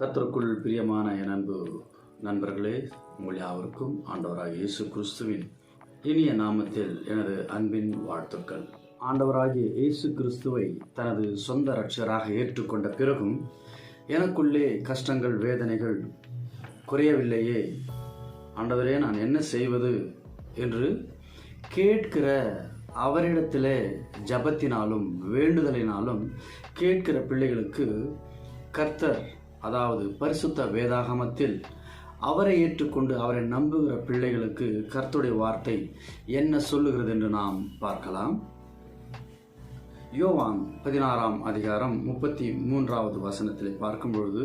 கர்த்தருக்குள் பிரியமான என் அன்பு நண்பர்களே உங்கள் யாவருக்கும் ஆண்டவராக இயேசு கிறிஸ்துவின் இனிய நாமத்தில் எனது அன்பின் வாழ்த்துக்கள். ஆண்டவராகிய இயேசு கிறிஸ்துவை தனது சொந்த ரட்சராக ஏற்றுக்கொண்ட பிறகும் எனக்குள்ளே கஷ்டங்கள் வேதனைகள் குறையவில்லையே. ஆண்டவரே நான் என்ன செய்வது என்று கேட்கிற அவரிடத்திலே ஜபத்தினாலும் வேண்டுதலினாலும் கேட்கிற பிள்ளைகளுக்கு கர்த்தர் அதாவது பரிசுத்த வேதாகமத்தில் அவரை ஏற்றுக்கொண்டு அவரை நம்புகிற பிள்ளைகளுக்கு கர்த்துடைய வார்த்தை என்ன சொல்லுகிறது என்று நாம் பார்க்கலாம். யோவான் பதினாறாம் அதிகாரம் முப்பத்தி மூன்றாவது வசனத்தில் பார்க்கும் பொழுது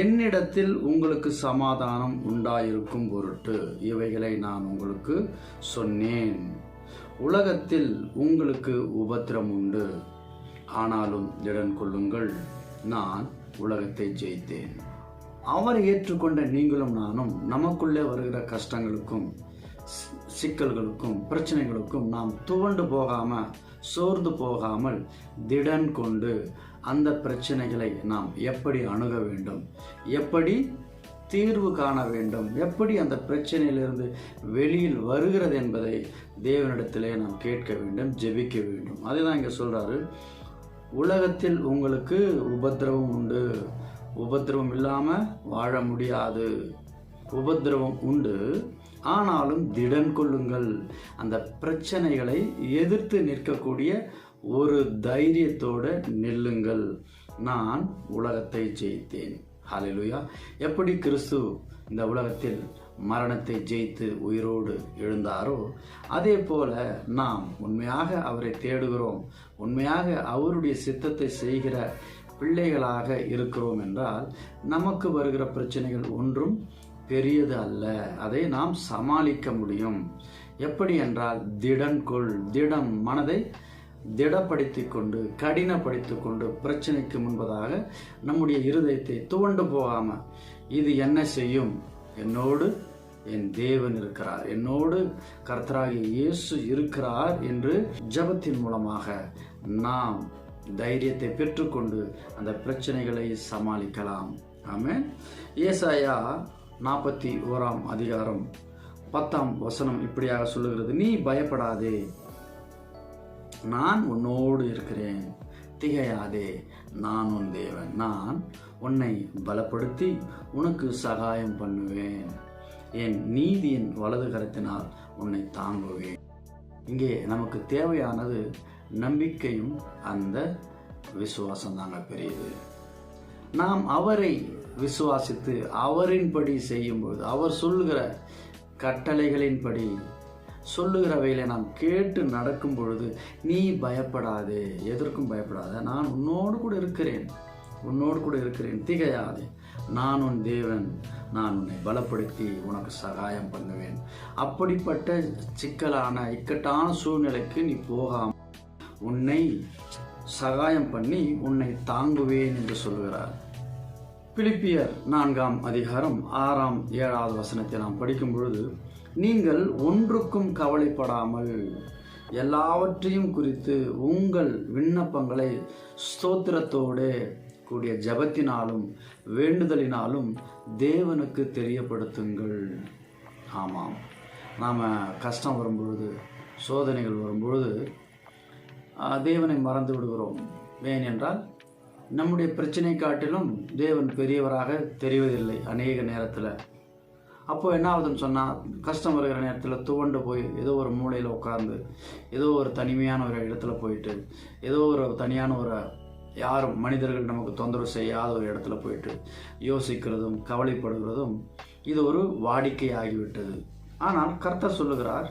என்னிடத்தில் உங்களுக்கு சமாதானம் உண்டாயிருக்கும் பொருட்டு இவைகளை நான் உங்களுக்கு சொன்னேன். உலகத்தில் உங்களுக்கு உபத்திரம் உண்டு. ஆனாலும் திடன் கொள்ளுங்கள் நான் உலகத்தை ஜெயித்தேன். அவர் ஏற்றுக்கொண்ட நீங்களும் நானும் நமக்குள்ளே வருகிற கஷ்டங்களுக்கும் சி- சிக்கல்களுக்கும் பிரச்சனைகளுக்கும் நாம் துவண்டு போகாமல் சோர்ந்து போகாமல் திடன் கொண்டு அந்த பிரச்சனைகளை நாம் எப்படி அணுக வேண்டும்? எப்படி தீர்வு காண வேண்டும்? எப்படி அந்த பிரச்சனையிலிருந்து வெளியில் வருகிறது என்பதை தேவனிடத்திலே நாம் கேட்க வேண்டும் ஜெபிக்க வேண்டும். அதுதான் இங்கே சொல்கிறாரு உலகத்தில் உங்களுக்கு உபத்திரவம் உண்டு. உபத்திரவம் இல்லாமல் வாழ முடியாது. உபத்திரவம் உண்டு. ஆனாலும் திடன் கொள்ளுங்கள். அந்த பிரச்சனைகளை எதிர்த்து நிற்கக்கூடிய ஒரு தைரியத்தோடு நில்லுங்கள். நான் உலகத்தை ஜெயித்தேன். ஹாலிலுயா எப்படி கிறிஸ்து இந்த உலகத்தில் மரணத்தை ஜெயித்து உயிரோடு எழுந்தாரோ அதே போல நாம் உண்மையாக அவரை தேடுகிறோம். உண்மையாக அவருடைய சித்தத்தை செய்கிற பிள்ளைகளாக இருக்கிறோம் என்றால் நமக்கு வருகிற பிரச்சனைகள் ஒன்றும் பெரியது அல்ல. அதை நாம் சமாளிக்க முடியும். எப்படி என்றால் திடன்கொள் திடம் மனதை திடப்படுத்திக் கொண்டு கடினப்படுத்திக் கொண்டு பிரச்சனைக்கு முன்பதாக நம்முடைய இருதயத்தை துவண்டு போகாமல் இது என்ன செய்யும்? என்னோடு என் தேவன் இருக்கிறார். என்னோடு கர்த்தராகிய இயேசு இருக்கிறார் என்று ஜெபத்தின் மூலமாக நாம் தைரியத்தை பெற்றுக்கொண்டு அந்த பிரச்சனைகளை சமாளிக்கலாம். ஆமாம் ஏசாயா நாற்பத்தி ஓராம் அதிகாரம் பத்தாம் வசனம் இப்படியாக சொல்லுகிறது. நீ பயப்படாதே. நான் உன்னோடு இருக்கிறேன். திகையாதே. நான் உன் தேவன். நான் உன்னை பலப்படுத்தி உனக்கு சகாயம் பண்ணுவேன். என் நீதியின் வலது கரத்தினால் உன்னை தாங்குவேன். இங்கே நமக்கு தேவையானது நம்பிக்கையும் அந்த விசுவாசம் தாங்க பெரியது. நாம் அவரை விசுவாசித்து அவரின்படி செய்யும்போது அவர் சொல்லுகிற கட்டளைகளின்படி சொல்லுகிறவைகளை நாம் கேட்டு நடக்கும் பொழுது நீ பயப்படாதே எதற்கும் பயப்படாத நான் உன்னோடு கூட இருக்கிறேன். உன்னோடு கூட இருக்கிறேன் திகையாதே. நான் உன் தேவன் நான் உன்னை பலப்படுத்தி உனக்கு சகாயம் பண்ணுவேன். அப்படிப்பட்ட சிக்கலான இக்கட்டான சூழ்நிலைக்கு நீ போகாம உன்னை சகாயம் பண்ணி உன்னை தாங்குவேன் என்று சொல்கிறார் பிலிப்பியர் நான்காம் அதிகாரம் ஆறாம் ஏழாவது வசனத்தை நாம் படிக்கும் பொழுது நீங்கள் ஒன்றுக்கும் கவலைப்படாமல் எல்லாவற்றையும் குறித்து உங்கள் விண்ணப்பங்களை ஸ்தோத்திரத்தோடு கூடிய ஜபத்தினாலும் வேண்டுதலினாலும் தேவனுக்கு தெரியப்படுத்துங்கள். ஆமாம். நாம் கஷ்டம் வரும்பொழுது சோதனைகள் வரும்பொழுது தேவனை மறந்து விடுகிறோம். ஏன் என்றால் நம்முடைய பிரச்சனை காட்டிலும் தேவன் பெரியவராக தெரிவதில்லை அநேக நேரத்தில். அப்போது என்ன ஆகுதுன்னு சொன்னால் கஷ்டம் வருகிற நேரத்தில் துவண்டு போய் ஏதோ ஒரு மூலையில் உட்கார்ந்து ஏதோ ஒரு தனிமையான ஒரு இடத்துல போயிட்டு ஏதோ ஒரு தனியான ஒரு யாரும் மனிதர்கள் நமக்கு தொந்தரவு செய்யாத ஒரு இடத்துல போயிட்டு யோசிக்கிறதும் கவலைப்படுகிறதும் இது ஒரு வாடிக்கையாகிவிட்டது. ஆனால் கர்த்தர் சொல்லுகிறார்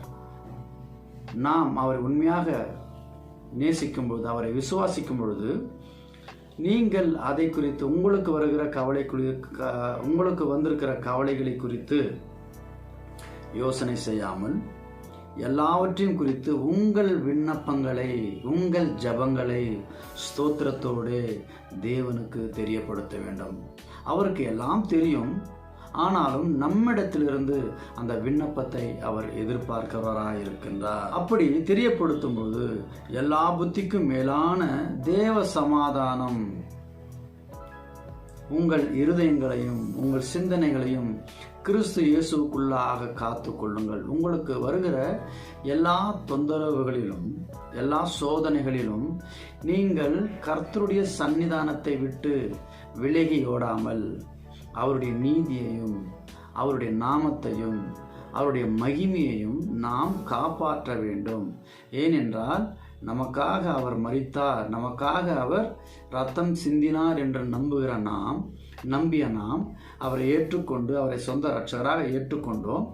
நாம் அவரை உண்மையாக நேசிக்கும் பொழுது அவரை விசுவாசிக்கும் பொழுது நீங்கள் அதை குறித்து உங்களுக்கு வருகிற கவலை க- உங்களுக்கு வந்திருக்கிற கவலைகளை குறித்து யோசனை செய்யாமல் எல்லாவற்றையும் குறித்து உங்கள் விண்ணப்பங்களை உங்கள் ஜபங்களை ஸ்தோத்திரத்தோடு தேவனுக்கு தெரியப்படுத்த வேண்டும். அவருக்கு எல்லாம் தெரியும். ஆனாலும் நம்மிடத்திலிருந்து அந்த விண்ணப்பத்தை அவர் எதிர்பார்க்கிறவராக இருக்கின்றார் அப்படி தெரியப்படுத்தும் போது எல்லா புத்திக்கும் மேலான தேவ சமாதானம் உங்கள் இருதயங்களையும் உங்கள் சிந்தனைகளையும் கிறிஸ்து இயேசுக்குள்ளாக காத்து கொள்ளுங்கள். உங்களுக்கு வருகிற எல்லா தொந்தரவுகளிலும் எல்லா சோதனைகளிலும் நீங்கள் கர்த்தருடைய சன்னிதானத்தை விட்டு விலகி ஓடாமல் அவருடைய நீதியையும் அவருடைய நாமத்தையும் அவருடைய மகிமையையும் நாம் காப்பாற்ற வேண்டும். ஏனென்றால் நமக்காக அவர் மறித்தார் நமக்காக அவர் ரத்தம் சிந்தினார் என்று நம்புகிற நாம் நம்பிய நாம் அவரை ஏற்றுக்கொண்டு அவரை சொந்த ரட்சகராக ஏற்றுக்கொண்டோம்.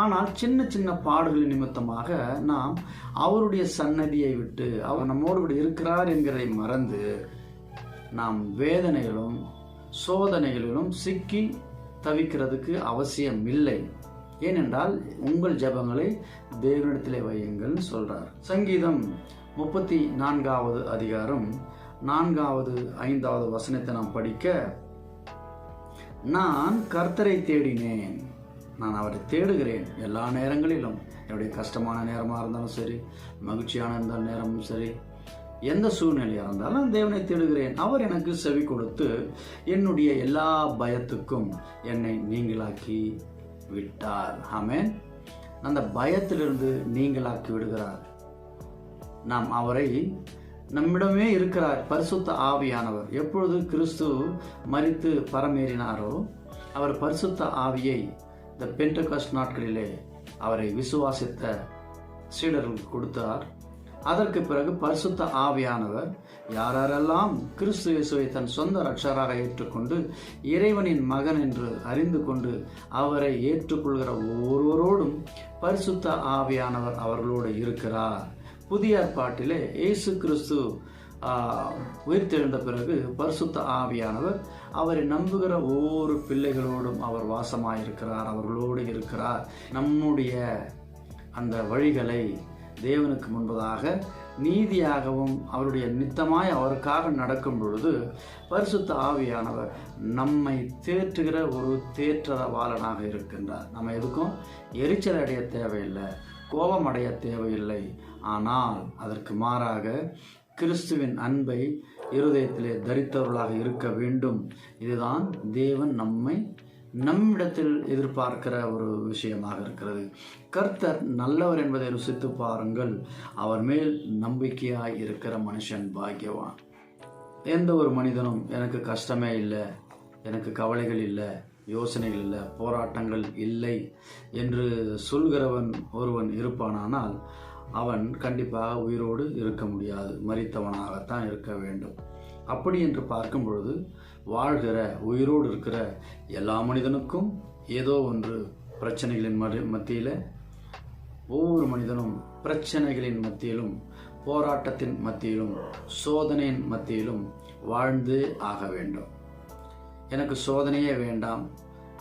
ஆனால் சின்ன சின்ன பாடுகள் நிமித்தமாக நாம் அவருடைய சன்னதியை விட்டு அவர் நம்மோடு கூட இருக்கிறார் என்கிறதை மறந்து நாம் வேதனைகளும் சோதனைகளிலும் சிக்கி தவிக்கிறதுக்கு அவசியம் இல்லை ஏனென்றால் உங்கள் ஜெபங்களை தேவனிடத்திலே வையுங்கள் சொல்றார். சங்கீதம் முப்பத்தி நான்காவது அதிகாரம் நான்காவது ஐந்தாவது வசனத்தை நாம் படிக்க நான் கர்த்தரை தேடினேன். நான் அவரை தேடுகிறேன் எல்லா நேரங்களிலும். என்னுடைய கஷ்டமான நேரமாக இருந்தாலும் சரி மகிழ்ச்சியான இருந்த நேரமும் சரி எந்த சூழ்நிலையாக இருந்தாலும் தேவனை தேடுகிறேன். அவர் எனக்கு செவி கொடுத்து என்னுடைய எல்லா பயத்துக்கும் என்னை நீங்களாக்கி விட்டார். ஆமேன். அந்த பயத்திலிருந்து நீங்களாக்கி விடுகிறார். நாம் அவரை நம்மிடமே இருக்கிறார் பரிசுத்த ஆவியானவர். எப்பொழுது கிறிஸ்து மரித்து பரமேறினாரோ அவர் பரிசுத்த ஆவியை இந்த பென்டகாஸ்ட் நாட்களிலே அவரை விசுவாசித்த சீடர்களுக்கு கொடுத்தார். அதற்கு பிறகு பரிசுத்த ஆவியானவர் யாரெல்லாம் கிறிஸ்து இயேசுவை தன் சொந்த ரட்சராக ஏற்றுக்கொண்டு இறைவனின் மகன் என்று அறிந்து கொண்டு அவரை ஏற்றுக்கொள்கிற ஒவ்வொருவரோடும் பரிசுத்த ஆவியானவர் அவர்களோடு இருக்கிறார். புதிய ஏற்பாட்டிலே இயேசு கிறிஸ்து உயிர்த்தெழுந்த பிறகு பரிசுத்த ஆவியானவர் அவரை நம்புகிற ஒவ்வொரு பிள்ளைகளோடும் அவர் வாசமாயிருக்கிறார் அவர்களோடு இருக்கிறார். நம்முடைய அந்த வழிகளை தேவனுக்கு முன்பதாக நீதியாகவும் அவருடைய நித்தமாய் அவருக்காக நடக்கும் பொழுது பரிசுத்த ஆவியானவர் நம்மை தேற்றுகிற ஒரு தேற்றவாளனாக இருக்கின்றார். நம்ம எதுக்கும் எரிச்சல் அடைய தேவையில்லை கோபம் அடைய தேவையில்லை ஆனால் அதற்கு மாறாக கிறிஸ்துவின் அன்பை இருதயத்திலே தரித்தவர்களாக இருக்க வேண்டும். இதுதான் தேவன் நம்மை நம்மிடத்தில் எதிர்பார்க்கிற ஒரு விஷயமாக இருக்கிறது. கர்த்தர் நல்லவர் என்பதை ருசித்து பாருங்கள். அவர் மேல் நம்பிக்கையாய் இருக்கிற மனுஷன் பாக்கியவான். எந்த ஒரு மனிதனும் எனக்கு கஷ்டமே இல்லை எனக்கு கவலைகள் இல்லை யோசனைகள் இல்லை போராட்டங்கள் இல்லை என்று சொல்கிறவன் ஒருவன் இருப்பானானால் அவன் கண்டிப்பாக உயிரோடு இருக்க முடியாது மறித்தவனாகத்தான் இருக்க வேண்டும். அப்படி என்று பார்க்கும் பொழுது வாழ்கிற உயிரோடு இருக்கிற எல்லா மனிதனுக்கும் ஏதோ ஒன்று பிரச்சனைகளின் மறு மத்தியில் ஒவ்வொரு மனிதனும் பிரச்சனைகளின் மத்தியிலும் போராட்டத்தின் மத்தியிலும் சோதனையின் மத்தியிலும் வாழ்ந்தே ஆக வேண்டும். எனக்கு சோதனையே வேண்டாம்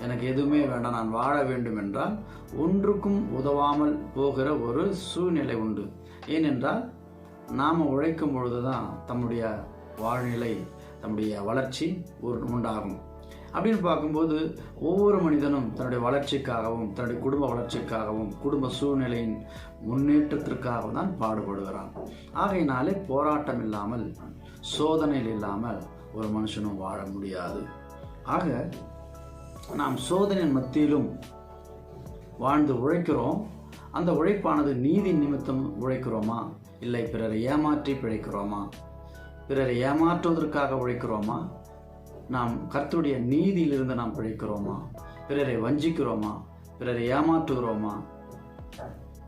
எனக்கு எதுவுமே வேண்டாம் நான் வாழ வேண்டும் என்றால் ஒன்றுக்கும் உதவாமல் போகிற ஒரு சூழ்நிலை உண்டு. ஏனென்றால் நாம் உழைக்கும் பொழுதுதான் தம்முடைய வாழ்நிலை தம்முடைய வளர்ச்சி ஒரு உண்டாகும். அப்படின்னு பார்க்கும்போது ஒவ்வொரு மனிதனும் தன்னுடைய வளர்ச்சிக்காகவும் தன்னுடைய குடும்ப வளர்ச்சிக்காகவும் குடும்ப சூழ்நிலையின் முன்னேற்றத்திற்காக தான் பாடுபடுகிறான். ஆகையினாலே போராட்டம் இல்லாமல் சோதனையில் இல்லாமல் ஒரு மனுஷனும் வாழ முடியாது. ஆக நாம் சோதனையின் மத்தியிலும் வாழ்ந்து உழைக்கிறோம். அந்த உழைப்பானது நீதி நிமித்தம் உழைக்கிறோமா? இல்லை பிறரை ஏமாற்றி பிழைக்கிறோமா? பிறரை ஏமாற்றுவதற்காக உழைக்கிறோமா? நாம் கர்த்தருடைய நீதியிலிருந்து நாம் பிழைக்கிறோமா? பிறரை வஞ்சிக்கிறோமா? பிறரை ஏமாற்றுகிறோமா?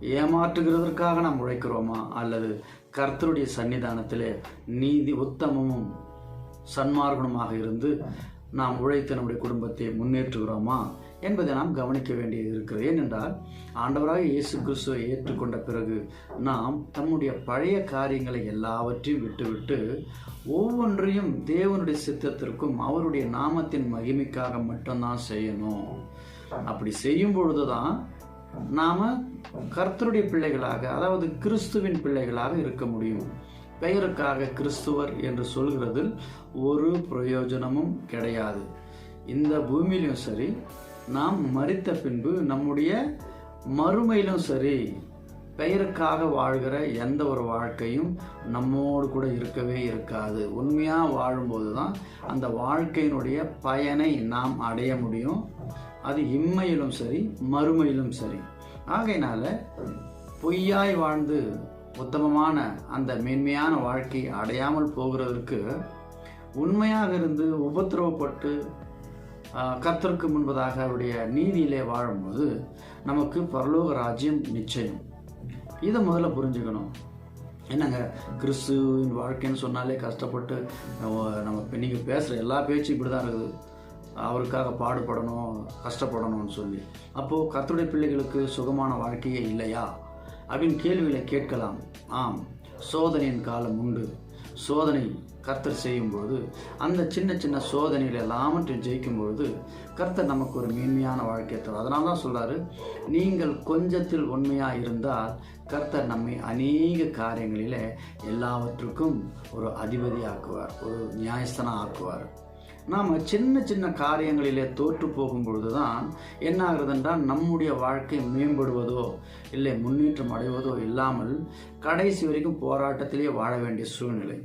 ஏமாற்றுகிறதற்காக நாம் உழைக்கிறோமா? அல்லது கர்த்தருடைய சன்னிதானத்திலே நீதி உத்தமமும் சன்மார்க்கணுமாக இருந்து நாம் உழைத்து நம்முடைய குடும்பத்தை முன்னேற்றுகிறோமா என்பதை நாம் கவனிக்க வேண்டியது இருக்கிறது. ஏனென்றால் ஆண்டவராக இயேசு கிறிஸ்துவை ஏற்றுக்கொண்ட பிறகு நாம் தம்முடைய பழைய காரியங்களை எல்லாவற்றையும் விட்டுவிட்டு ஒவ்வொன்றையும் தேவனுடைய சித்தத்திற்கும் அவருடைய நாமத்தின் மகிமைக்காக மட்டும்தான் செய்யணும். அப்படி செய்யும் பொழுதுதான் நாம் கர்த்தருடைய பிள்ளைகளாக அதாவது கிறிஸ்துவின் பிள்ளைகளாக இருக்க முடியும். பெயருக்காக கிறிஸ்துவர் என்று சொல்கிறதில் ஒரு பிரயோஜனமும் கிடையாது. இந்த பூமியிலும் சரி நாம் மறித்த பின்பு நம்முடைய மறுமையிலும் சரி பெயருக்காக வாழ்கிற எந்த ஒரு வாழ்க்கையும் நம்மோடு கூட இருக்கவே இருக்காது. உண்மையாக வாழும்போது தான் அந்த வாழ்க்கையினுடைய பயனை நாம் அடைய முடியும். அது இம்மையிலும் சரி மறுமையிலும் சரி. ஆகையினால பொய்யாய் வாழ்ந்து உத்தமமான அந்த மேன்மையான வாழ்க்கை அடையாமல் போகிறதற்கு உண்மையாக இருந்து உபத்திரவப்பட்டு கர்த்தருக்கு முன்பதாக அவருடைய நீதியிலே வாழும்போது நமக்கு பரலோக ராஜ்யம் நிச்சயம். இதை முதல்ல புரிஞ்சுக்கணும். என்னங்க? கிறிஸ்துவின் வாழ்க்கைன்னு சொன்னாலே கஷ்டப்பட்டு நம்ம- நம்ம நீங்கள் பேசுகிற எல்லா பேச்சும் இப்படி தான் இருக்குது. அவருக்காக பாடுபடணும் கஷ்டப்படணும்னு சொல்லி. அப்போது கர்த்தருடைய பிள்ளைகளுக்கு சுகமான வாழ்க்கையே இல்லையா? அப்படின்னு கேள்விகளை கேட்கலாம். ஆம் சோதனையின் காலம் உண்டு. சோதனை கர்த்தர் செய்யும்போது அந்த சின்ன சின்ன சோதனைகள் எல்லாமற்றையும் ஜெயிக்கும்பொழுது கர்த்தர் நமக்கு ஒரு மேன்மையான வாழ்க்கையை தரும். அதனால தான் சொல்கிறாரு நீங்கள் கொஞ்சத்தில் உண்மையாக இருந்தால் கர்த்தர் நம்மை அநேக காரியங்களில் எல்லாவற்றுக்கும் ஒரு அதிபதி ஆக்குவார் ஒரு நியாயஸ்தனம் ஆக்குவார். நாம் சின்ன சின்ன காரியங்களிலே தோற்று போகும் பொழுது தான் என்ன என்றால் நம்முடைய வாழ்க்கை மேம்படுவதோ இல்லை முன்னேற்றம் அடைவதோ இல்லாமல் கடைசி வரைக்கும் போராட்டத்திலேயே வாழ வேண்டிய சூழ்நிலை.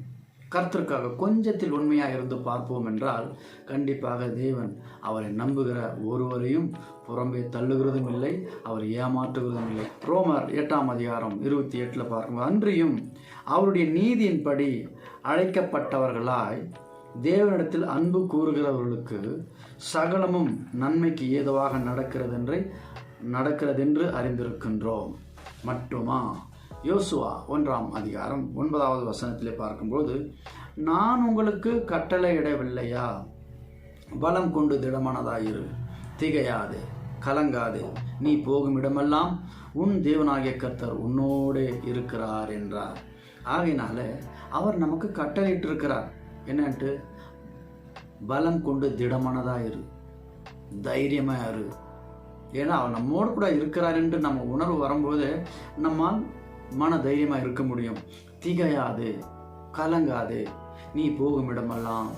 கர்த்தருக்காக கொஞ்சத்தில் உண்மையாக இருந்து பார்ப்போம் என்றால் கண்டிப்பாக தேவன் அவரை நம்புகிற ஒருவரையும் புறம்பே தள்ளுகிறதும் இல்லை அவர் ஏமாற்றுகிறதும் இல்லை. ரோமர் எட்டாம் அதிகாரம் இருபத்தி எட்டில் பார்க்கும்போது அன்றியும் அவருடைய நீதியின்படி அழைக்கப்பட்டவர்களாய் தேவனிடத்தில் அன்பு கூறுகிறவர்களுக்கு சகலமும் நன்மைக்கு ஏதுவாக நடக்கிறதென்று நடக்கிறதென்று அறிந்திருக்கின்றோம். மட்டுமா? யோசுவா ஒன்றாம் அதிகாரம் ஒன்பதாவது வசனத்திலே பார்க்கும்போது நான் உங்களுக்கு கட்டளையிடவில்லையா? பலம் கொண்டு திடமானதாயிரு. திகையாதே கலங்காதே நீ போகும் இடமெல்லாம் உன் தேவனாகிய கர்த்தர் உன்னோடே இருக்கிறார் என்றார். ஆகையினால அவர் நமக்கு கட்டளையிட்டிருக்கிறார். என்னன்ட்டு? பலம் கொண்டு திடமானதாக இரு. தைரியமாக இரு. ஏன்னா அவர் நம்மோடு கூட இருக்கிறாருன்ட்டு நம்ம உணர்வு வரும்போது நம்மால் மன தைரியமாக இருக்க முடியும். திகையாது கலங்காது. நீ போகும் இடமெல்லாம்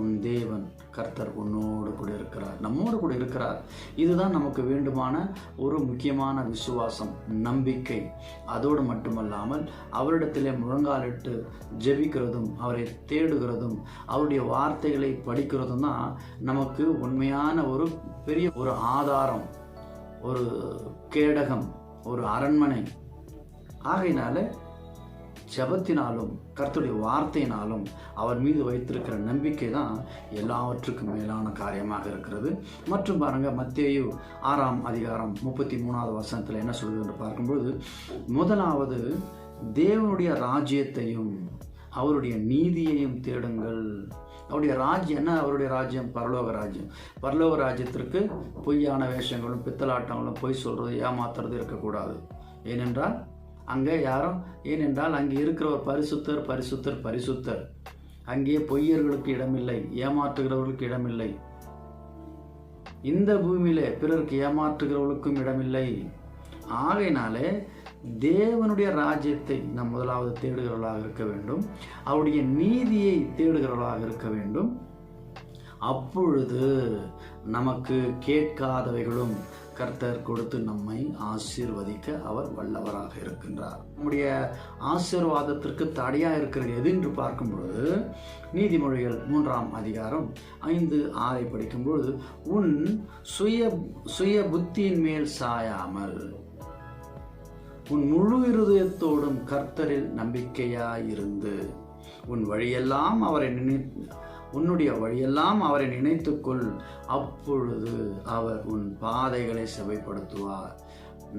உன் தேவன் கர்த்தர் உன்னோடு கூட இருக்கிறார் நம்மோடு கூட இருக்கிறார். இதுதான் நமக்கு வேண்டுமான ஒரு முக்கியமான விசுவாசம் நம்பிக்கை. அதோடு மட்டுமல்லாமல் அவரிடத்திலே முழங்காலிட்டு ஜெபிக்கிறதும் அவரை தேடுகிறதும் அவருடைய வார்த்தைகளை படிக்கிறதும் தான் நமக்கு உண்மையான ஒரு பெரிய ஒரு ஆதாரம் ஒரு கேடகம் ஒரு அரண்மனை. ஆகையினால ஜபத்தினாலும் கர்த்தருடைய வார்த்தையினாலும் அவர் மீது வைத்திருக்கிற நம்பிக்கை தான் எல்லாவற்றுக்கும் மேலான காரியமாக இருக்கிறது. மற்றும் பாருங்க மத்தேயு ஆறாம் அதிகாரம் முப்பத்தி மூணாவது வசனத்தில் என்ன சொல்வது என்று பார்க்கும்போது முதலாவது தேவனுடைய ராஜ்யத்தையும் அவருடைய நீதியையும் தேடுங்கள். அவருடைய ராஜ்யம் என்ன? அவருடைய ராஜ்யம் பரலோக ராஜ்யம். பரலோக ராஜ்யத்திற்கு பொய்யான வேஷங்களும் பித்தலாட்டங்களும் பொய் சொல்கிறது ஏமாத்துறது இருக்கக்கூடாது. ஏனென்றால் அங்கே யாரும் ஏனென்றால் அங்கே இருக்கிறவர் பரிசுத்தர் பரிசுத்தர் பரிசுத்தர். அங்கே பொய்யர்களுக்கு இடமில்லை ஏமாற்றுகிறவர்களுக்கு இடமில்லை. இந்த பூமியிலே பிறருக்கு ஏமாற்றுகிறவர்களுக்கும் இடமில்லை. ஆகையினாலே தேவனுடைய ராஜ்யத்தை நாம் முதலாவது தேடுகிறவர்களாக இருக்க வேண்டும். அவருடைய நீதியை தேடுகிறவர்களாக இருக்க வேண்டும். அப்பொழுது நமக்கு கேட்காதவைகளும் கர்த்தர் கொடுத்து நம்மை ஆசீர்வதிக்க அவர் வல்லவராக இருக்கின்றார். நம்முடைய ஆசீர்வாதத்திற்கு தடையா இருக்கிறது எது என்று பார்க்கும் பொழுது நீதிமொழிகள் மூன்றாம் அதிகாரம் ஐந்து ஆறை படிக்கும்பொழுது உன் சுய சுய புத்தியின் மேல் சாயாமல் உன் முழு இருதயத்தோடும் கர்த்தரில் நம்பிக்கையாயிருந்து உன் வழியெல்லாம் அவரை நினை உன்னுடைய வழியெல்லாம் அவரை நினைத்துக்கொள். அப்பொழுது அவர் உன் பாதைகளை செவைப்படுத்துவார்.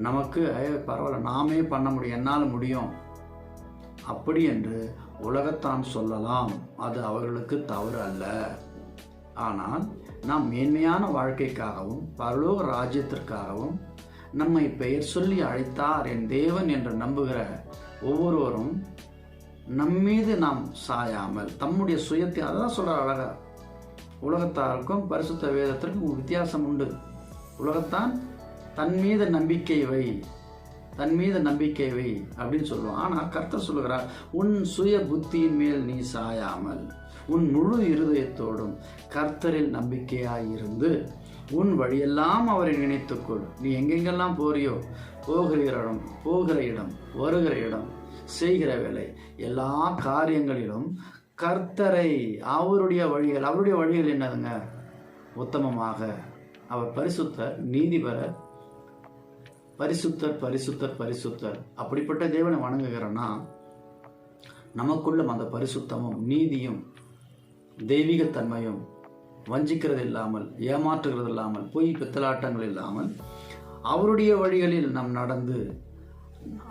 நமக்கு பரவாயில்ல நாமே பண்ண முடியும் என்னால் முடியும். அப்படி என்று உலகத்தான் சொல்லலாம். அது அவர்களுக்கு தவறு அல்ல. ஆனால் நாம் மேன்மையான வாழ்க்கைக்காகவும் பரலோக ராஜ்யத்திற்காகவும் நம்மை பெயர் சொல்லி அழைத்தார் என் தேவன் என்று நம்புகிற ஒவ்வொருவரும் நம்மீது நாம் சாயாமல். தம்முடைய சுயத்தை அதான் சொல்கிற அழகா. உலகத்தாருக்கும் பரிசுத்த வேதத்திற்கும் வித்தியாசம் உண்டு. உலகத்தான் தன் மீது நம்பிக்கை வை. தன் மீது நம்பிக்கை வை அப்படின்னு சொல்லுவோம் ஆனால் கர்த்தர் சொல்லுகிறார் உன் சுய புத்தியின் மேல் நீ சாயாமல். உன் முழு இருதயத்தோடும் கர்த்தரில் நம்பிக்கையாயிருந்து உன் வழியெல்லாம் அவரை நினைத்துக்கொள். நீ எங்கெங்கெல்லாம் போறியோ போகிற இடம் போகிற இடம் வருகிற இடம் செய்கிற வேலை. எல்லா காரியங்களிலும் கர்த்தரை அவருடைய வழிகள் அவருடைய வழிகள் என்னதுங்க? உத்தமமாக. அவர் பரிசுத்தர் நீதிபரர். பரிசுத்தர் பரிசுத்தர் பரிசுத்தர். அப்படிப்பட்ட தேவனை வணங்குகிறோன்னா நமக்குள்ளும் அந்த பரிசுத்தமும் நீதியும் தெய்வீகத்தன்மையும் வஞ்சிக்கிறது இல்லாமல் ஏமாற்றுகிறது இல்லாமல் பொய் பித்தலாட்டங்கள் இல்லாமல் அவருடைய வழிகளில் நாம் நடந்து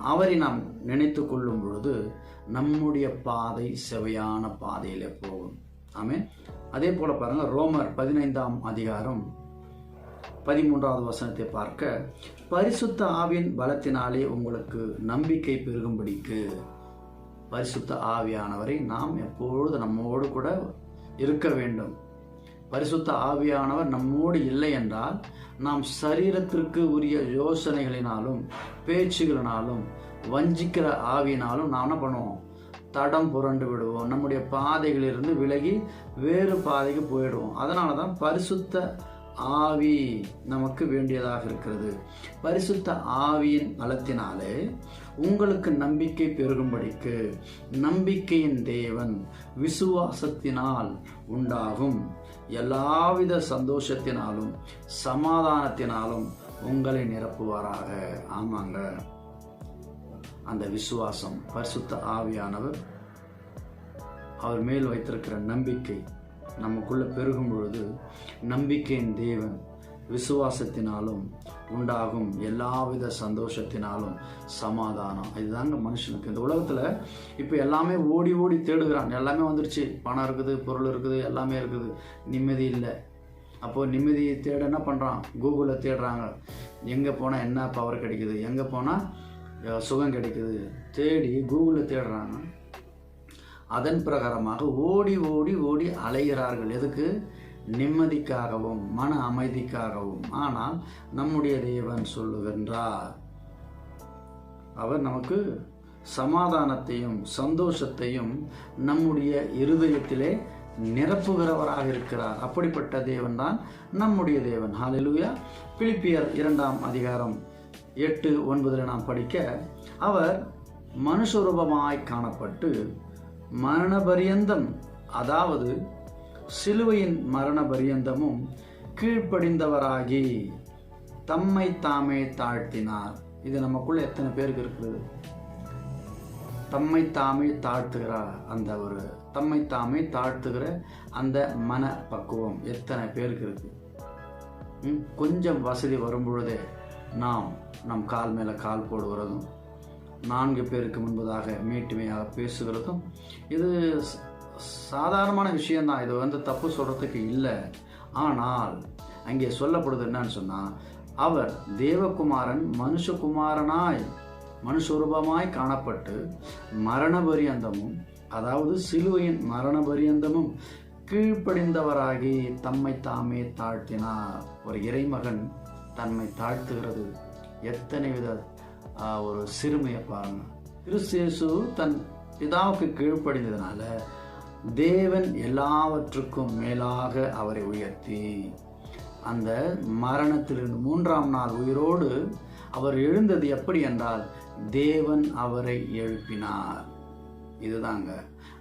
அவரை நாம் நினைத்து கொள்ளும் பொழுது நம்முடைய பாதை செவையான பாதையிலே போகும். ஆமே அதே போல பாருங்க ரோமர் பதினைந்தாம் அதிகாரம் பதிமூன்றாவது வசனத்தை பார்க்க பரிசுத்த ஆவியின் பலத்தினாலே உங்களுக்கு நம்பிக்கை பெருகும்படிக்கு பரிசுத்த ஆவியானவரை நாம் எப்பொழுது நம்மோடு கூட இருக்க வேண்டும். பரிசுத்த ஆவியானவர் நம்மோடு இல்லை என்றால் நாம் சரீரத்திற்கு உரிய யோசனைகளினாலும் பேச்சுகளினாலும் வஞ்சிக்கிற ஆவியினாலும் நாம் என்ன பண்ணுவோம்? தடம் புரண்டு விடுவோம். நம்முடைய பாதைகளிலிருந்து விலகி வேறு பாதைக்கு போயிடுவோம். அதனால தான் பரிசுத்த ஆவி நமக்கு வேண்டியதாக இருக்கிறது. பரிசுத்த ஆவியின் பலத்தினாலே உங்களுக்கு நம்பிக்கை பெருகும்படிக்கு நம்பிக்கையின் தேவன் விசுவாசத்தினால் உண்டாகும். எல்லாவித சந்தோஷத்தினாலும் சமாதானத்தினாலும் உங்களை நிரப்புவாராக. ஆமாங்க. அந்த விசுவாசம் பரிசுத்த ஆவியானவர் அவர் மேல் வைத்திருக்கிற நம்பிக்கை நமக்குள்ள பெருகும் பொழுது நம்பிக்கையின் தேவன் விசுவாசத்தினாலும் உண்டாகும் எல்லாவித சந்தோஷத்தினாலும் சமாதானம். இதுதாங்க மனுஷனுக்கு. இந்த உலகத்தில் இப்போ எல்லாமே ஓடி ஓடி தேடுகிறான். எல்லாமே வந்துருச்சு. பணம் இருக்குது பொருள் இருக்குது எல்லாமே இருக்குது. நிம்மதி இல்லை. அப்போது நிம்மதியை தேட என்ன பண்ணுறான் கூகுளில் தேடுறாங்க. எங்கே போனால் என்ன பவர் கிடைக்குது? எங்கே போனால் சுகம் கிடைக்குது? தேடி கூகுளில் தேடுறாங்க. அதன் பிரகாரமாக ஓடி ஓடி ஓடி அலைகிறார்கள். எதுக்கு? நிம்மதிக்காகவும் மன அமைதிக்காகவும். ஆனால் நம்முடைய தேவன் சொல்லுகின்றார். அவர் நமக்கு சமாதானத்தையும் சந்தோஷத்தையும் நம்முடைய இருதயத்திலே நிரப்புகிறவராக இருக்கிறார். அப்படிப்பட்ட தேவன் தான் நம்முடைய தேவன். ஹalleluya பிலிப்பியர் இரண்டாம் அதிகாரம் எட்டு ஒன்பதில் நாம் படிக்க அவர் மனுஷரூபமாய் காணப்பட்டு மரணபரியந்தம் அதாவது சிலுவையின் மரண பரியந்தமும் கீழ்ப்படிந்தவராகி தம்மை தாமே தாழ்த்தினார். இது நமக்குள்ள எத்தனை பேருக்கு இருக்குது தம்மை தாமே தாழ்த்துகிறார் அந்த ஒரு தம்மை தாமே தாழ்த்துகிற அந்த மன பக்குவம் எத்தனை பேருக்கு இருக்கு? ம், கொஞ்சம் வசதி வரும்பொழுதே நாம் நம் கால் மேலே கால் போடுகிறதும் நான்கு பேருக்கு முன்பதாக மீட்டுமையாக பேசுகிறதும் இது சாதாரணமான விஷயந்தான் இது வந்து தப்பு சொல்கிறதுக்கு இல்லை. ஆனால் அங்கே சொல்லப்படுது என்னன்னு சொன்னால் அவர் தேவகுமாரன் மனுஷகுமாரனாய் மனுஷரூபமாய் காணப்பட்டு மரண பரியந்தமும் அதாவது சிலுவையின் மரண பரியந்தமும் கீழ்ப்படிந்தவராகி தம்மை தாமே தாழ்த்தினார். ஒரு இறைமகன் தன்னை தாழ்த்துகிறது. எத்தனை வித ஒரு சிறுமையை பாருங்க கிறிஸ்தேசு தன் பிதாவுக்கு கீழ்ப்படிந்ததுனால தேவன் எல்லாவற்றுக்கும் மேலாக அவரை உயர்த்தி அந்த மரணத்திலிருந்து மூன்றாம் நாள் உயிரோடு அவர் எழுந்தது எப்படி என்றால் தேவன் அவரை எழுப்பினார். இதுதாங்க.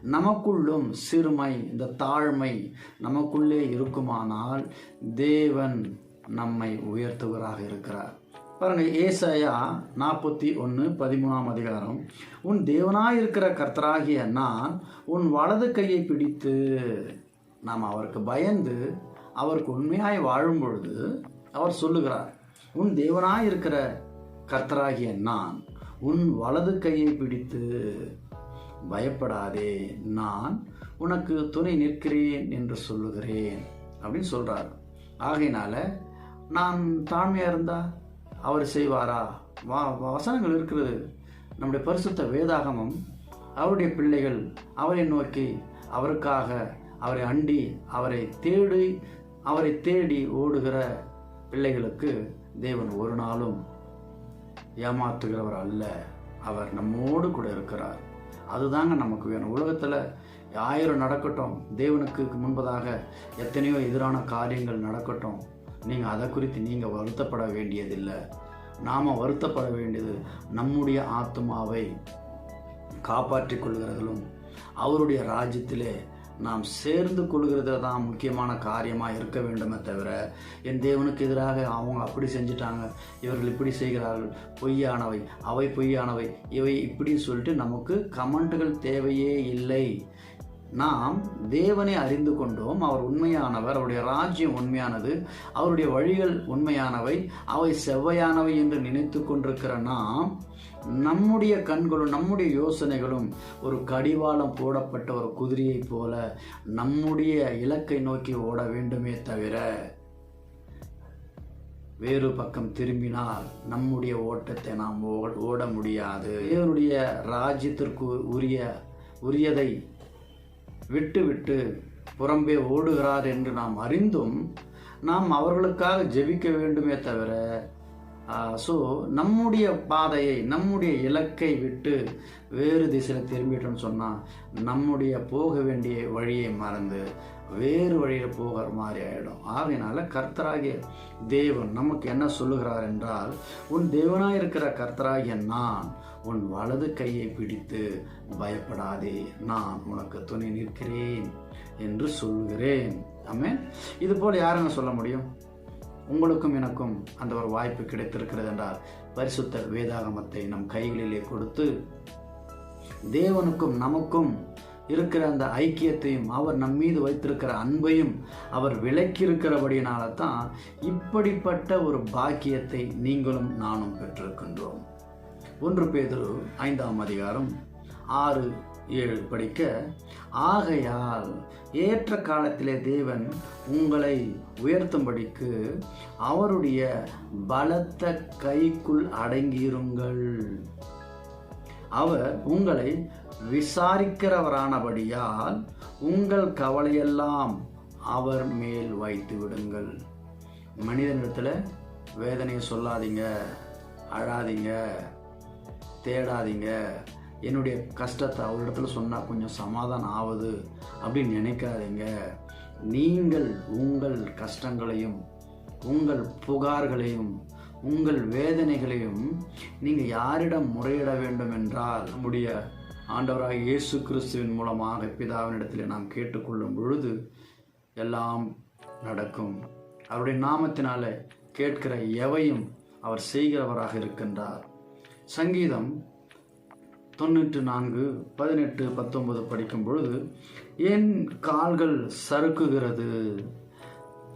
நமக்குள்ளும் சிறுமை இந்த தாழ்மை நமக்குள்ளே இருக்குமானால் தேவன் நம்மை உயர்த்துவராக இருக்கிறார். பாருங்க ஏசாயா நாற்பத்தி ஒன்று பதிமூணாம் அதிகாரம். உன் தேவனாயிருக்கிற கர்த்தராகிய நான் உன் வலது கையை பிடித்து நாம் அவருக்கு பயந்து அவருக்கு உண்மையாய் வாழும் பொழுது அவர் சொல்லுகிறார் உன் தேவனாயிருக்கிற கர்த்தராகிய நான் உன் வலது கையை பிடித்து பயப்படாதே நான் உனக்கு துணை நிற்கிறேன் என்று சொல்லுகிறேன் அப்படின்னு சொல்கிறார் ஆகையினால நான் தாழ்மையாக இருந்தால் அவர் செய்வாரா? வா வசனங்கள் இருக்கிறது. நம்முடைய பரிசுத்த வேதாகமம் அவருடைய பிள்ளைகள் அவரை நோக்கி அவருக்காக அவரை அண்டி அவரை தேடி அவரை தேடி ஓடுகிற பிள்ளைகளுக்கு தேவன் ஒரு நாளும் ஏமாற்றுகிறவர் அல்ல. அவர் நம்மோடு கூட இருக்கிறார். அதுதாங்க நமக்கு வேணும். உலகத்தில் ஆயிரம் நடக்கட்டும். தேவனுக்கு முன்பதாக எத்தனையோ எதிரான காரியங்கள் நடக்கட்டும். நீங்கள் அதை குறித்து நீங்கள் வருத்தப்பட வேண்டியதில்லை. நாம் வருத்தப்பட வேண்டியது நம்முடைய ஆத்மாவை காப்பாற்றிக் கொள்கிறதிலும் அவருடைய ராஜ்யத்திலே நாம் சேர்ந்து கொள்கிறது தான் முக்கியமான காரியமாக இருக்க வேண்டுமே தவிர என் தேவனுக்கு எதிராக அவங்க அப்படி செஞ்சிட்டாங்க இவர்கள் இப்படி செய்கிறார்கள் பொய்யானவை அவை பொய்யானவை இவை இப்படின்னு சொல்லிட்டு நமக்கு கமெண்ட்டுகள் தேவையே இல்லை. நாம் தேவனை அறிந்து கொண்டோம். அவர் உண்மையானவர் அவருடைய ராஜ்யம் உண்மையானது அவருடைய வழிகள் உண்மையானவை அவை செவ்வையானவை என்று நினைத்து கொண்டிருக்கிற நாம் நம்முடைய கண்களும் நம்முடைய யோசனைகளும் ஒரு கடிவாளம் போடப்பட்ட ஒரு குதிரையைப் போல நம்முடைய இலக்கை நோக்கி ஓட வேண்டுமே தவிர வேறு பக்கம் திரும்பினால் நம்முடைய ஓட்டத்தை நாம் ஓ- ஓட முடியாது. தேவனுடைய ராஜ்யத்திற்கு உரிய உரியதை விட்டு விட்டு புறம்பே ஓடுகிறார் என்று நாம் அறிந்தும் நாம் அவர்களுக்காக ஜெபிக்க வேண்டுமே தவிர ஸோ நம்முடைய பாதையை நம்முடைய இலக்கை விட்டு வேறு திசையில் திரும்பிட்டோம்னு சொன்னால் நம்முடைய போக வேண்டிய வழியை மறந்து வேறு வழியில் போகிற மாதிரி ஆகிடும் ஆகையினால கர்த்தராகிய தேவன் நமக்கு என்ன சொல்லுகிறார் என்றால் உன் தேவனாக இருக்கிற கர்த்தராகிய நான் உன் வலது கையை பிடித்து பயப்படாதே நான் உனக்கு துணை நிற்கிறேன் என்று சொல்லுகிறேன். ஆமே இது போல் யாருங்க சொல்ல முடியும்? உங்களுக்கும் எனக்கும் அந்த ஒரு வாய்ப்பு கிடைத்திருக்கிறது என்றால் பரிசுத்த வேதாகமத்தை நம் கைகளிலே கொடுத்து தேவனுக்கும் நமக்கும் இருக்கிற அந்த ஐக்கியத்தையும் அவர் நம் மீது வைத்திருக்கிற அன்பையும் அவர் விலக்கி தான் இப்படிப்பட்ட ஒரு பாக்கியத்தை நீங்களும் நானும் பெற்றிருக்கின்றோம். ஒன்று பேதுரு ஐந்தாம் அதிகாரம் ஆறு ஏழு படிக்க ஆகையால் ஏற்ற காலத்திலே தேவன் உங்களை உயர்த்தும்படிக்கு அவருடைய பலத்த கைக்குள் அடங்கியிருங்கள். அவர் உங்களை விசாரிக்கிறவரானபடியால் உங்கள் கவலையெல்லாம் அவர் மேல் வைத்து விடுங்கள். மனிதனிடத்தில் வேதனையை சொல்லாதீங்க அழாதீங்க தேடாதீங்க. என்னுடைய கஷ்டத்தை அவரிடத்துல சொன்னால் கொஞ்சம் சமாதானம் ஆகுது அப்படின்னு நினைக்காதீங்க. நீங்கள் உங்கள் கஷ்டங்களையும் உங்கள் புகார்களையும் உங்கள் வேதனைகளையும் நீங்கள் யாரிடம் முறையிட வேண்டும் என்றால் நம்முடைய ஆண்டவராக இயேசு கிறிஸ்துவின் மூலமாக பிதாவினிடத்தில் நாம் கேட்டுக்கொள்ளும் பொழுது எல்லாம் நடக்கும். அவருடைய நாமத்தினால கேட்கிற எவையும் அவர் செய்கிறவராக இருக்கின்றார். சங்கீதம் தொண்ணூற்று நான்கு பதினெட்டு பத்தொன்பது படிக்கும் பொழுது என் கால்கள் சறுக்குகிறது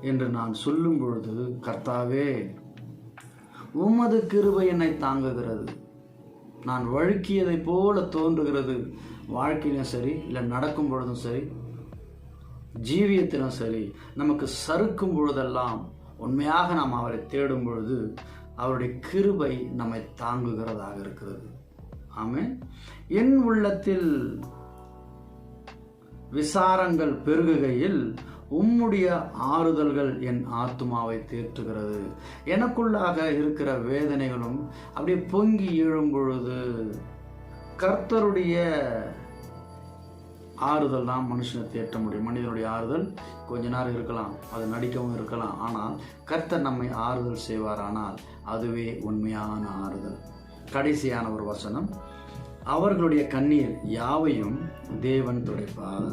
என்று நான் சொல்லும் பொழுது கர்த்தாவே உமது கிருபை என்னை தாங்குகிறது. நான் வழுக்கியதைப் போல தோன்றுகிறது. வாழ்க்கையிலும் சரி இல்லை நடக்கும் பொழுதும் சரி ஜீவியத்திலும் சரி நமக்கு சறுக்கும் பொழுதெல்லாம் உண்மையாக நாம் அவரை தேடும் பொழுது அவருடைய கிருபை நம்மை தாங்குகிறதாக இருக்கிறது. ஆமே என் உள்ளத்தில் விசாரங்கள் பெருகுகையில் உம்முடைய ஆறுதல்கள் என் ஆத்துமாவை தேற்றுகிறது. எனக்குள்ளாக இருக்கிற வேதனைகளும் அப்படியே பொங்கி எழும் பொழுது கர்த்தருடைய ஆறுதல் தான் மனுஷனை தேற்ற முடியும். மனிதனுடைய ஆறுதல் கொஞ்ச நேரம் இருக்கலாம் அது நடிக்கவும் இருக்கலாம். ஆனால் கர்த்தர் நம்மை ஆறுதல் செய்வார் ஆனால் அதுவே உண்மையான ஆறுதல். கடைசியான ஒரு வசனம். அவர்களுடைய கண்ணீர் யாவையும் தேவன் துடைப்பார்.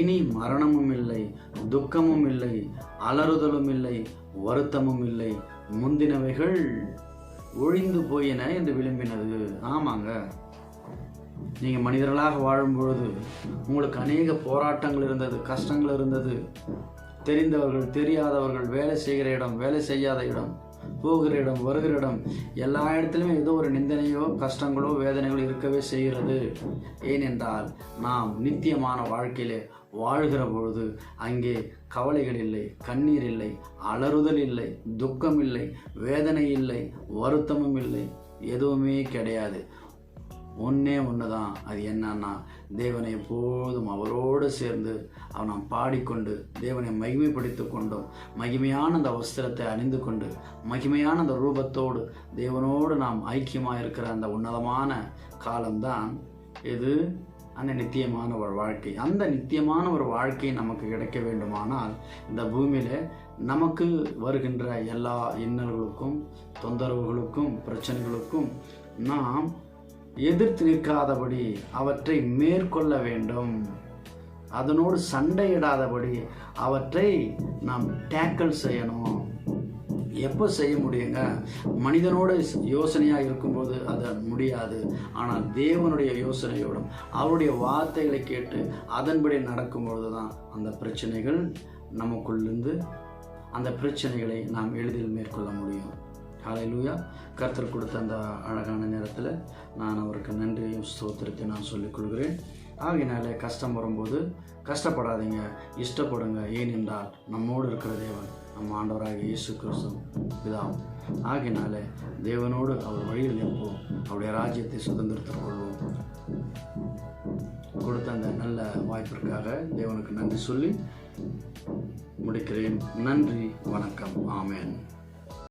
இனி மரணமும் இல்லை துக்கமும் இல்லை அலறுதலும் இல்லை வருத்தமும் இல்லை. முந்தினவைகள் ஒழிந்து போயின என்று விளம்பினது. ஆமாங்க. நீங்கள் மனிதர்களாக வாழும்பொழுது உங்களுக்கு அநேக போராட்டங்கள் இருந்தது கஷ்டங்கள் இருந்தது. தெரிந்தவர்கள் தெரியாதவர்கள் வேலை செய்கிற இடம் வேலை செய்யாத இடம். போகிற இடம் வருகிற இடம் எல்லா இடத்துலையுமே ஏதோ ஒரு நிந்தனையோ கஷ்டங்களோ வேதனைகளோ இருக்கவே செய்கிறது. ஏனென்றால் நாம் நித்தியமான வாழ்க்கையிலே வாழ்கிற பொழுது அங்கே கவலைகள் இல்லை கண்ணீர் இல்லை அலறுதல் இல்லை துக்கம் இல்லை வேதனை இல்லை வருத்தமும் இல்லை எதுவுமே கிடையாது. ஒன்றே ஒன்று தான் அது என்னன்னா தேவனை எப்போதும் அவரோடு சேர்ந்து அவன் நாம் பாடிக்கொண்டு தேவனை மகிமைப்படுத்தி கொண்டும் மகிமையான அந்த வஸ்திரத்தை அணிந்து கொண்டு மகிமையான அந்த ரூபத்தோடு தேவனோடு நாம் ஐக்கியமாக இருக்கிற அந்த உன்னதமான காலம்தான் இது. அந்த நித்தியமான ஒரு வாழ்க்கை. அந்த நித்தியமான ஒரு வாழ்க்கை நமக்கு கிடைக்க வேண்டுமானால் இந்த பூமியில் நமக்கு வருகின்ற எல்லா இன்னல்களுக்கும் தொந்தரவுகளுக்கும் பிரச்சனைகளுக்கும் நாம் எதிர்த்து நிற்காதபடி அவற்றை மேற்கொள்ள வேண்டும். அதனோடு சண்டையிடாதபடி அவற்றை நாம் டேக்கிள் செய்யணும். எப்போ செய்ய முடியுங்க? மனிதனோட யோசனையாக இருக்கும்போது அது முடியாது. ஆனால் தேவனுடைய யோசனையோடும் அவருடைய வார்த்தைகளை கேட்டு அதன்படி நடக்கும்பொழுது தான் அந்த பிரச்சனைகள் நமக்குள்ளிருந்து அந்த பிரச்சனைகளை நாம் எளிதில் மேற்கொள்ள முடியும். ஹalleluya கர்த்தர் கொடுத்த அந்த அழகான நேரத்தில் நான் அவருக்கு நன்றியும் ஸ்தோத்திரத்தை நான் சொல்லிக் கொள்கிறேன். ஆகினாலே கஷ்டம் வரும்போது கஷ்டப்படாதீங்க. இஷ்டப்படுங்க. ஏனென்றால் நம்மோடு இருக்கிற தேவன் நம்ம ஆண்டவராக இயேசு கிறிஸ்து பிதாவும். ஆகினாலே தேவனோடு அவர் வழியில் நிற்போம். அவருடைய ராஜ்யத்தை சுதந்திரத்தில் கொள்வோம். கொடுத்த அந்த நல்ல வாய்ப்பிற்காக தேவனுக்கு நன்றி சொல்லி முடிக்கிறேன். நன்றி வணக்கம். ஆமேன்.